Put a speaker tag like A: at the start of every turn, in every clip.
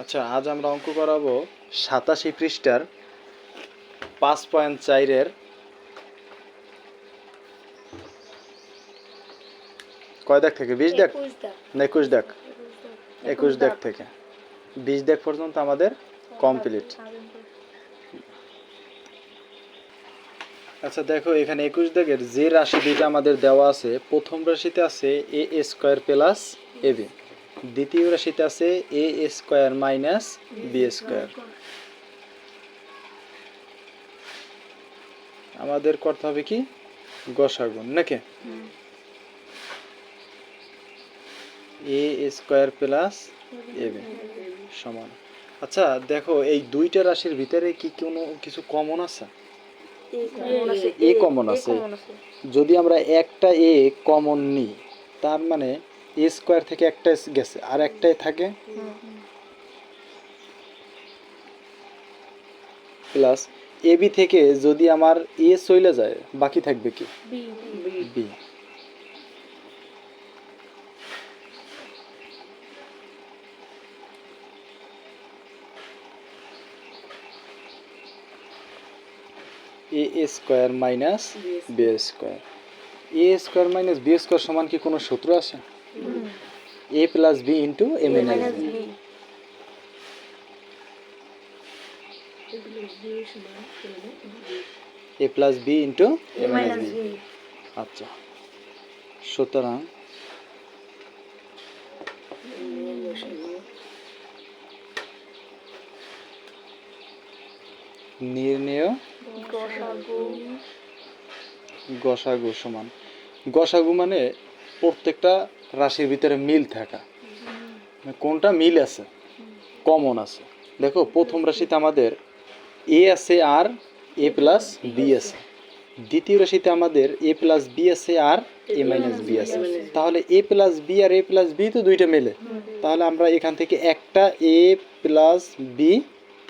A: আচ্ছা আজ আমরা অঙ্ক করাবো সাতাশি পৃষ্ঠার পাঁচ পয়েন্ট চারের কয় দেখ থেকে? বিশ দেখ না একুশ দেখ একুশ দেখ থেকে। বিশ দেখ পর্যন্ত আমাদের কমপ্লিট আচ্ছা দেখো এখানে একুশ দাগের যে রাশি দুইটা আমাদের দেওয়া আছে প্রথম রাশিতে আছে A square plus A B. দ্বিতীয় রাশিতে আছে A square minus B square আমাদের করতে হবে কি? গসাগুন নাকি? A square plus A B সমান। আচ্ছা দেখো এই দুইটা রাশির ভিতরে কি কোনো কিছু কমন আছে? এ কমন আছে। যদি আমরা একটা এ কমন নিই তার মানে এ স্কোয়ার থেকে একটা গেছে আর একটাই থাকে প্লাস এ বি থেকে যদি আমার এ চলে যায় বাকি থাকবে কি? B A square minus B square. A square minus B square সমান কি কোনো সূত্র আছে? A plus B into A minus B A plus B into A minus B আচ্ছা। সুতরাং নির্ণেয় গসাগু সমান। গসাগু মানে প্রত্যেকটা রাশির ভিতরে মিল থাকা। মানে কোনটা মিল আছে? কমন আছে। দেখো, প্রথম রাশিতে আমাদের এ আছে আর এ প্লাস বি আছে। দ্বিতীয় রাশিতে আমাদের এ প্লাস বি আছে আর এ মাইনাস বি আছে। তাহলে এ প্লাস বি আর এ প্লাস বি তো দুইটা মেলে। তাহলে আমরা এখান থেকে একটা এ প্লাস বি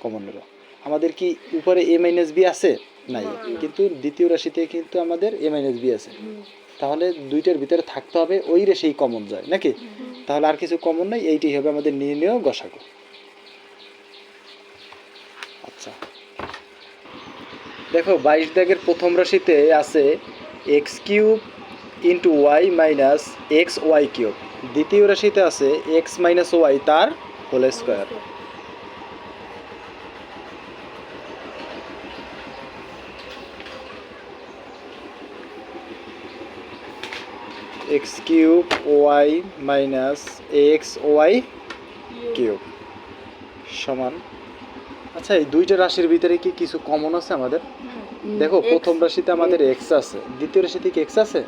A: কমন নেব। আমাদের কি উপরে এ মাইনাস বি আছে? নাই। কিন্তু দ্বিতীয় রাশিতে কিন্তু আমাদের এ মাইনাস বি আছে। তাহলে দুইটার ভিতরে থাকতে হবে ওই রেশেই কমন যায় নাকি? তাহলে আর কিছু কমন নাই এইটাই হবে আমাদের নির্ণয় গসাগু। আচ্ছা। দেখো, বাইশ দাগের প্রথম রাশিতে আছে X cube into Y minus X Y cube. দ্বিতীয় রাশিতে আছে এক্স মাইনাস ওয়াই তার whole square. X cube Y minus X Y cube সমান। আচ্ছা এই দুইটা রাশির ভিতরে কি কিছু কমন আছে আমাদের? দেখো প্রথম রাশিতে আমাদের এক্স আছে। দ্বিতীয় রাশিতে কি এক্স আছে?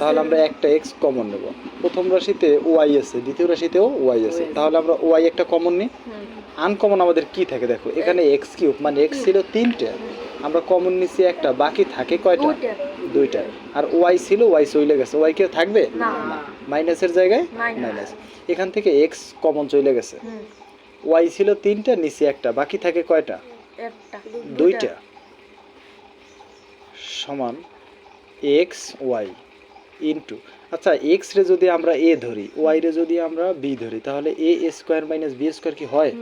A: তাহলে আমরা একটা এক্স কমন নেব। প্রথম রাশিতে ওয়াই আছে দ্বিতীয় রাশিতেও ওয়াই আছে। তাহলে আমরা ওয়াই একটা কমন নিই। আনকমন আমাদের কি থাকে দেখো? এখানে এক্স কিউব মানে এক্স ছিল তিনটে। আমরা কমন নিচ্ছি একটা বাকি থাকে কয়টা? দুইটা। আর ওয়াই ছিল ওয়াই চলে গেছে। ওয়াই কে থাকবে? মাইনাসের জায়গায়? মাইনাস। এখান থেকে এক্স কমন চলে গেছে। ওয়াই ছিল তিনটা নিচে একটা। বাকি থাকে কয়টা? দুইটা। সমান এক্স ওয়াই ইন্টু আচ্ছা এক্স রে যদি আমরা এ ধরি ওয়াই রে যদি আমরা বি ধরি তাহলে A square minus B square কি হয়?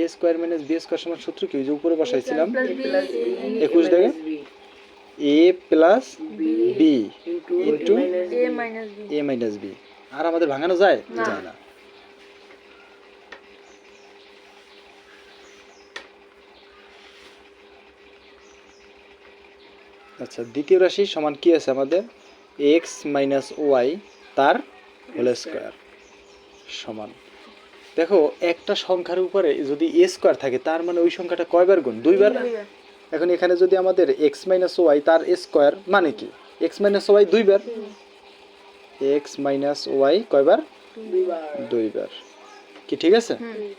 A: A square minus B square সমান সূত্র কি? যে উপরে বসাইছিলাম। একুশ দেখে? A plus B into A minus B আর আমাদের ভাঙানো যায়? যায় না। আচ্ছা দ্বিতীয় রাশি সমান কি আছে আমাদের? এক্স মাইনাস ওয়াই তার হোল স্কোয়ার সমান। দেখো একটা সংখ্যার উপরে যদি এ স্কোয়ার থাকে তার মানে ওই সংখ্যাটা কয়বার গুণ? দুইবার। এখন এখানে যদি আমাদের এক্স মাইনাস ওয়াই তার স্কোয়ার মানে কি? এক্স মাইনাস ওয়াই দুইবার। এক্স মাইনাস ওয়াই কয়বার? দুইবার। কি ঠিক আছে?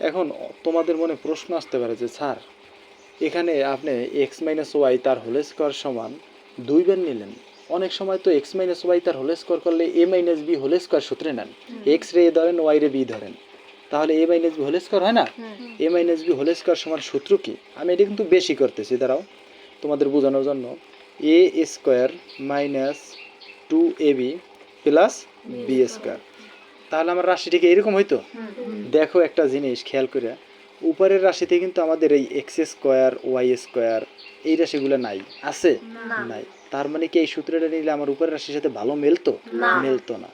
A: এখন তোমাদের মনে প্রশ্ন আসতে পারে যে স্যার এখানে আপনি এক্স মাইনাস ওয়াই তার হোল স্কোয়ার সমান দুইবার নিলেন। অনেক সময় তো এক্স মাইনাস ওয়াই তার হোল স্কোয়ার করলে A minus B whole square সূত্রে নেন। এক্স রে এ ধরেন ওয়াই রে বি ধরেন। তাহলে A minus B whole square হয় না? A minus B whole square সমান সূত্র কি? আমি এটা কিন্তু বেশি করতেছি দাঁড়াও। তোমাদের বোঝানোর জন্য। A square minus two A B plus B square তাহলে আমার রাশিটিকে এরকম হইতো? দেখো একটা জিনিস খেয়াল করে। উপরের রাশিতে কিন্তু আমাদের এই এক্স স্কোয়ার ওয়াই স্কোয়ার এই রাশিগুলো নাই। আছে? নাই। তার মানে কি এই সূত্রটা নিলে আমার উপরের রাশির সাথে ভালো মেলতো? মেলতো না।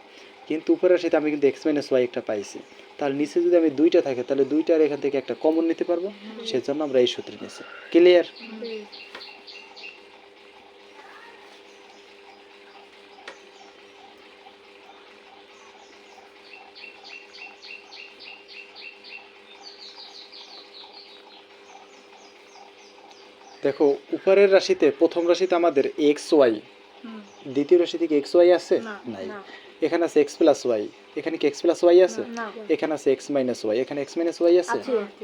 A: কিন্তু উপরের রাশিতে আমি কিন্তু এক্স মাইনাস ওয়াই একটা পাইছি। তাহলে নিচে যদি আমি দুইটা থাকে তাহলে দুইটার এখান থেকে একটা কমন নিতে পারব। সেজন্য আমরা এই সূত্রে নিছি ক্লিয়ার দেখো উপরের রাশিতে প্রথম রাশিতে আমাদের এক্স ওয়াই দ্বিতীয় রাশিতে কি এক্স ওয়াই আছে? নাই। এখানে আছে এক্স প্লাস ওয়াই এখানে কি এক্স প্লাস ওয়াই আছে? এখানে আছে এক্স মাইনাস ওয়াই এখানে এক্স মাইনাস ওয়াই আছে।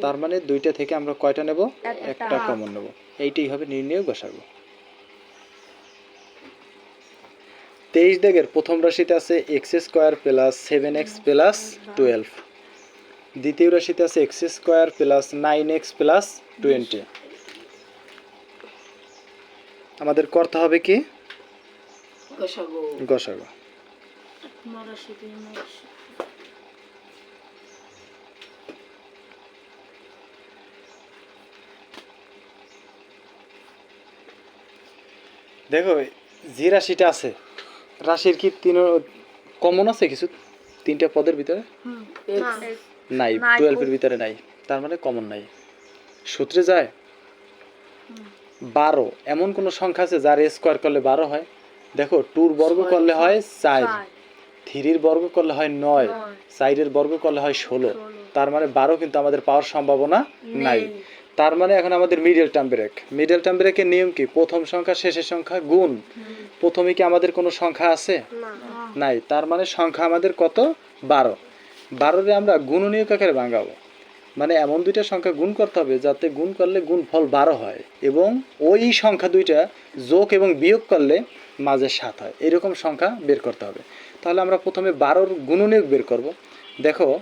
A: তার মানে দুইটা থেকে আমরা কয়টা নেব?
B: একটা।
A: একটা কমন নেব। এইটাই হবে নির্ণয় বসাবো তেইশ দাগের প্রথম রাশিতে আছে X square plus seven X plus twelve দ্বিতীয় রাশিতে আছে X square plus nine X plus twenty আমাদের করতে হবে কি?
B: গসাগো।
A: গসাগো।
B: মরাশি দুই মরাশি
A: দেখো যে রাশিটা আছে। রাশির কি তিন কমন আছে কিছু? তিনটা পদের ভিতরে? নাই টুয়েলভের ভিতরে নাই। তার মানে কমন নাই। সূত্রে যায় বারো। এমন কোন সংখ্যা আছে যার স্কোয়ার করলে বারো হয়? দেখো টুর বর্গ করলে হয় চার, থ্রির বর্গ করলে হয় নয় সাইডের বর্গ করলে হয় ষোলো।
B: ষোলো।
A: তার মানে বারো কিন্তু আমাদের পাওয়ার সম্ভাবনা নাই। তার মানে এখন আমাদের middle term break middle term ব্রেকের নিয়ম কি? প্রথম সংখ্যা শেষের সংখ্যা গুণ। প্রথমে কি আমাদের কোনো সংখ্যা আছে? নাই। তার মানে সংখ্যা আমাদের কত? বারো। বারোরে আমরা গুণনীয়ক আকারে ভাঙাবো। মানে এমন দুইটা সংখ্যা গুণ করতে হবে যাতে গুণ করলে গুণ ফল বারো হয় এবং ওই সংখ্যা দুইটা যোগ এবং বিয়োগ করলে মাঝে সাত হয়। এরকম সংখ্যা বের করতে হবে। তাহলে আমরা প্রথমে বারোর গুণনীয়ক বের করব। দেখো,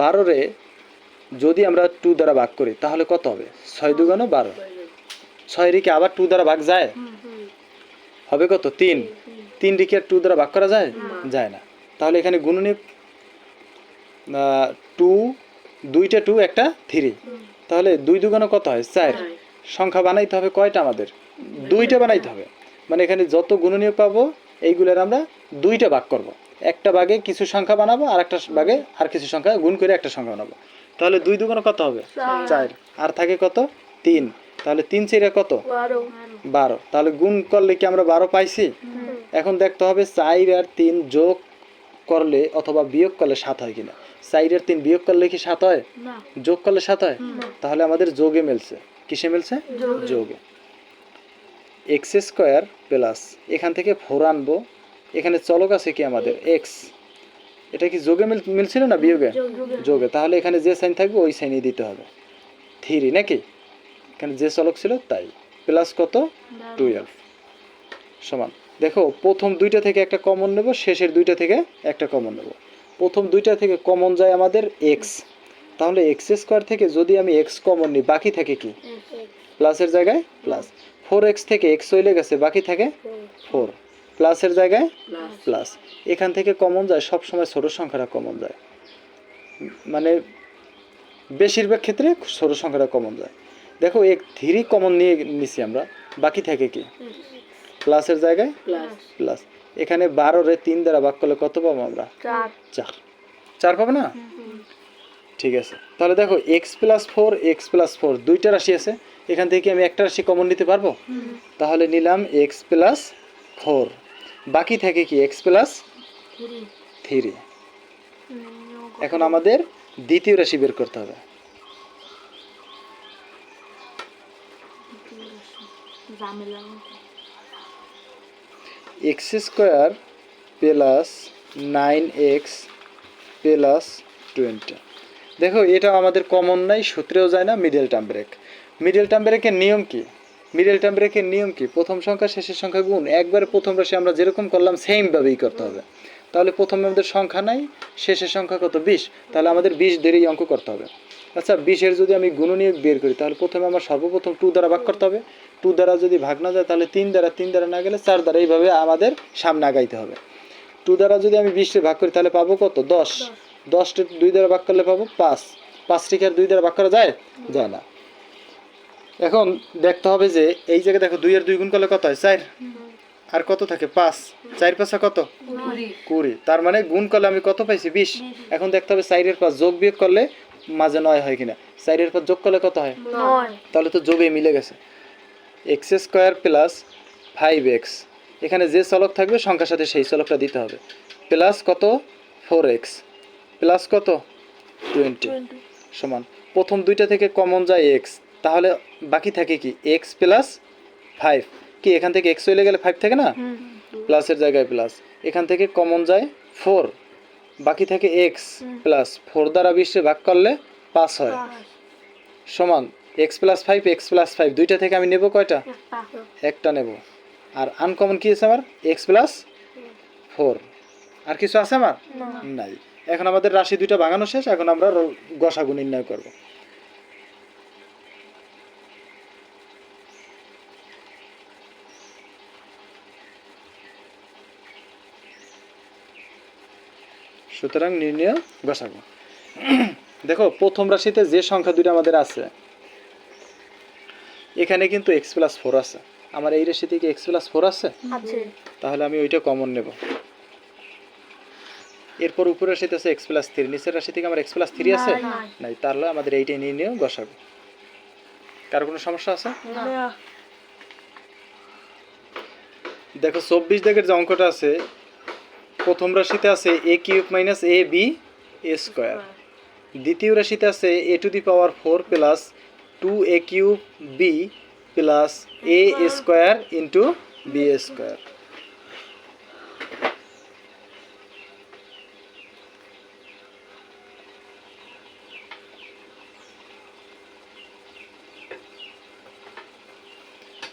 A: বারোরে যদি আমরা টু দ্বারা ভাগ করি, তাহলে কত হবে? ছয় দুগুণও বারো। ছয় রেখে আবার টু দ্বারা ভাগ যায়? হবে কত? তিন। তিন রেখে টু দ্বারা ভাগ করা যায়? যায় না। তাহলে এখানে গুণনীয়ক টু দুইটা টু একটা থ্রি তাহলে দুই দুগুণ কত হয়? চার। সংখ্যা বানাইতে হবে কয়টা আমাদের? দুইটা বানাইতে হবে। মানে এখানে যত গুণনীয় পাবো এইগুলোর আমরা দুইটা ভাগ করব। একটা ভাগে কিছু সংখ্যা বানাবো আর একটা ভাগে আর কিছু সংখ্যা গুণ করে একটা সংখ্যা বানাবো। তাহলে দুই দুগুণ কত হবে?
B: চার।
A: চার। আর থাকে কত? তিন। তাহলে তিন চাইরা কত?
B: বারো।
A: বারো। তাহলে গুণ করলে কি আমরা বারো পাইছি? এখন দেখতে হবে চার আর তিন যোগ করলে অথবা বিয়োগ করলে সাত হয় কিনা। চার আর তিন বিয়োগ করলে কি সাত হয়? যোগ করলে সাত হয়? তাহলে আমাদের যোগে মেলছে। কিসে মেলছে?
B: যোগে।
A: এক্স স্কোয়ার প্লাস এখান থেকে ফোর আনব। এখানে চলক আছে কি আমাদের? এক্স। এটা কি যোগে মিল মিলছিল না বিয়োগে? যোগে তাহলে এখানে যে সাইন থাকবে ওই সাইনই দিতে হবে। থ্রি নাকি? এখানে যে চলক ছিল তাই। প্লাস কত? টুয়েলভ। সমান। দেখো প্রথম দুইটা থেকে একটা কমন নেব শেষের দুইটা থেকে একটা কমন নেব। প্রথম দুইটা থেকে কমন যায় আমাদের এক্স। তাহলে এক্স স্কোয়ার থেকে যদি আমি এক্স কমন নিই বাকি থাকে কি? প্লাসের জায়গায় প্লাস। ফোর এক্স থেকে এক্স হইলে গেছে বাকি থাকে ফোর প্লাসের জায়গায় প্লাস এখান থেকে কমন যায় সব সময় ছোট সংখ্যাটা কমন যায়। মানে বেশিরভাগ ক্ষেত্রে ছোট সংখ্যাটা কমন যায়। দেখো এক থ্রি কমন নিয়ে নিছি আমরা বাকি থাকে কি? প্লাসের জায়গায় প্লাস এখানে বারোরে তিন দ্বারা ভাগ করলে কত পাবো আমরা?
B: চার।
A: চার। পাবো না? ঠিক আছে। তাহলে দেখো X plus four X plus four দুইটা রাশি আছে। এখান থেকে আমি একটা রাশি কমন নিতে পারব? তাহলে নিলাম এক্স প্লাস ফোর বাকি থাকে কি এক্স প্লাস থ্রি এখন আমাদের দ্বিতীয় রাশি বের করতে হবে। X square plus nine X plus twenty দেখো এটা আমাদের কমন নাই, সূত্রেও যায় না middle term break middle term ব্রেকের নিয়ম কি? মিডল টার্ম ব্রেকের নিয়ম কি? প্রথম সংখ্যা, শেষের সংখ্যা গুণ। একবারে প্রথম রাশি আমরা যেরকম করলাম সেমভাবেই করতে হবে। তাহলে প্রথমে আমাদের সংখ্যা নাই, শেষের সংখ্যা কত? বিশ। তাহলে আমাদের বিশ দেরি অঙ্ক করতে হবে। আচ্ছা বিশের যদি আমি গুণনীয়ক বের করি, তাহলে প্রথমে আমার সর্বপ্রথম টু দ্বারা ভাগ করতে হবে। টু দ্বারা যদি ভাগ না যায়, তাহলে তিন দ্বারা তিন দ্বারা না গেলে চার দ্বারা। এইভাবে আমাদের সামনে আগাইতে হবে। টু দ্বারা যদি আমি বিশে ভাগ করি, তাহলে পাবো কত? দশ। দশটা দুই দ্বারা ভাগ করলে পাবো পাঁচ। পাঁচটিকে আর দুই দ্বারা ভাগ করা যায়? যায় না। এখন দেখতে হবে যে এই জায়গায় দেখো দুই আর দুই গুণ করলে কত হয়? চার। আর কত থাকে? পাঁচ। চার পাঁচা কত? কুড়ি। তার মানে গুণ করলে আমি কত পাইছি? বিশ। এখন দেখতে হবে চারের পাঁচ যোগ বিয়োগ করলে মাঝে নয় হয় কিনা? চারের পাঁচ যোগ করলে কত হয়? তাহলে তো যোগে মিলে গেছে। X square plus five X. এখানে যে চলক থাকবে সংখ্যার সাথে সেই চলকটা দিতে হবে। প্লাস কত? Four X. প্লাস কত? টোয়েন্টি। সমান। প্রথম দুইটা থেকে কমন যায় এক্স। তাহলে বাকি থাকে কি? এক্স প্লাস ফাইভ কি এখান থেকে এক্স চলে গেলে ফাইভ থাকে না? প্লাসের জায়গায় প্লাস এখান থেকে কমন যায় ফোর বাকি থাকে এক্স প্লাস ফোর দ্বারা বিশে ভাগ করলে পাঁচ হয়। সমান X plus five X plus five দুইটা থেকে আমি নেব কয়টা? একটা নেব। আর আনকমন কি আছে আমার? এক্স প্লাস ফোর আর কিছু আছে আমার? নাই। এখন আমাদের রাশি দুইটা ভাঙানো শেষ। এখন আমরা গসাগু নির্ণয় করব। সুতরাং নির্ণয় গসাগু দেখো প্রথম রাশিতে যে সংখ্যা দুইটা আমাদের আছে এখানে কিন্তু এক্স প্লাস ফোর আছে। আমার এই রাশিতে কি এক্স প্লাস ফোর আছে?
B: আছে।
A: তাহলে আমি ওইটা কমন নেব। এরপর উপরের রাশিতে আছে এক্স প্লাস থ্রি নিচের রাশি থেকে আমার এক্স প্লাস থ্রি আছে?
B: নাই।
A: তাহলে আমাদের এইটাই নিয়ে নিয়েও বসাবো। কারও কোনো সমস্যা আছে? দেখো চব্বিশ দাগের যে অঙ্কটা আছে প্রথম রাশিতে আছে A cube minus A B A square. দ্বিতীয় রাশিতে আছে A to the power four plus two A cube B plus A square into B square.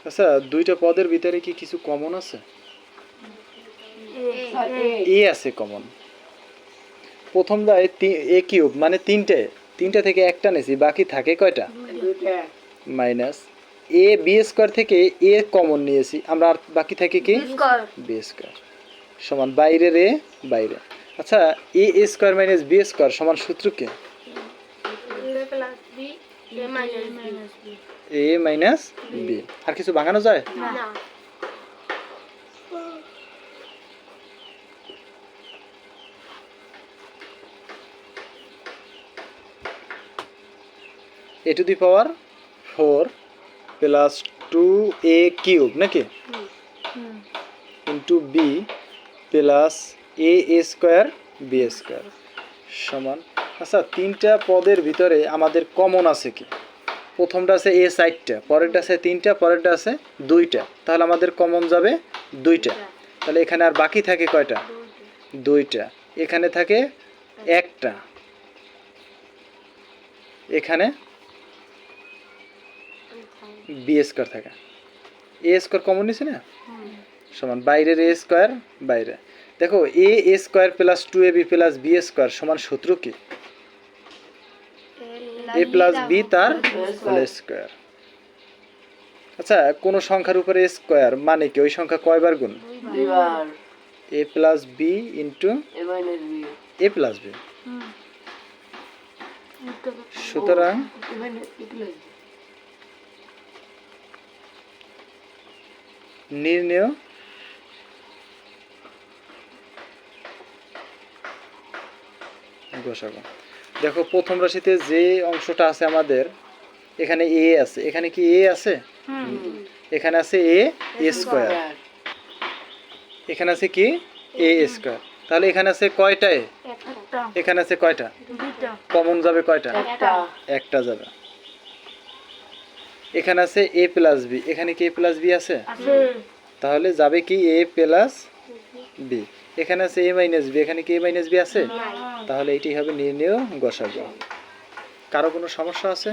A: আচ্ছা দুইটা পদের ভিতরে কি কিছু কমন আছে? এ আছে কমন প্রথম দায় এ কিউব মানে তিনটে। তিনটা থেকে একটা নেছি বাকি থাকে কয়টা? মাইনাস এ বি স্কোয়ার থেকে এ কমন নিয়েছি। আমরা আর বাকি থাকে কি? বি স্কোয়ার সমান বাইরের এ বাইরে। আচ্ছা A square minus B square সমান সূত্র কি? এ মাইনাস বি আর কিছু ভাঙানো যায়? A to the power four plus two A cube নাকি? Into B plus A square B square সমান। আচ্ছা তিনটা পদের ভিতরে আমাদের কমন আছে কি? প্রথমটা আছে এ চারটা পরেরটা আছে তিনটা, পরেরটা আছে দুইটা। তাহলে আমাদের কমন যাবে দুইটা। তাহলে এখানে আর বাকি থাকে কয়টা? দুইটা। এখানে থাকে একটা। এখানে বি স্কোয়ার থাকে। এ স্কোয়ার কমন নিছে না? সমান বাইরের এ স্কোয়ার বাইরে। দেখো A A square plus two A B plus B square সমান সূত্র কি? এ প্লাস বি তার হোল স্কোয়ার। আচ্ছা কোন সংখ্যার উপরে স্কোয়ার মানে কি? ওই সংখ্যা কয়বার গুণ? A plus B into A plus B. সুতরাং নির্ণয় গোসাগু দেখো প্রথম রাশিতে যে অংশটা আছে আমাদের এখানে এ আছে। এখানে কি এ আছে? এখানে আছে এ স্কোয়ার এখানে আছে কি? এ স্কোয়ার তাহলে এখানে আছে কয়টা এ এখানে আছে কয়টা? কমন যাবে কয়টা?
B: একটা
A: যাবে। এখানে আছে এ প্লাস বি এখানে কি এ প্লাস বি আছে? তাহলে যাবে কি এ প্লাস বি এখানে আছে এ মাইনাস বি এখানে কি এ মাইনাস বি আছে? তাহলে এটি হবে নির্ণয় গসাগু কারও কোনো সমস্যা আছে?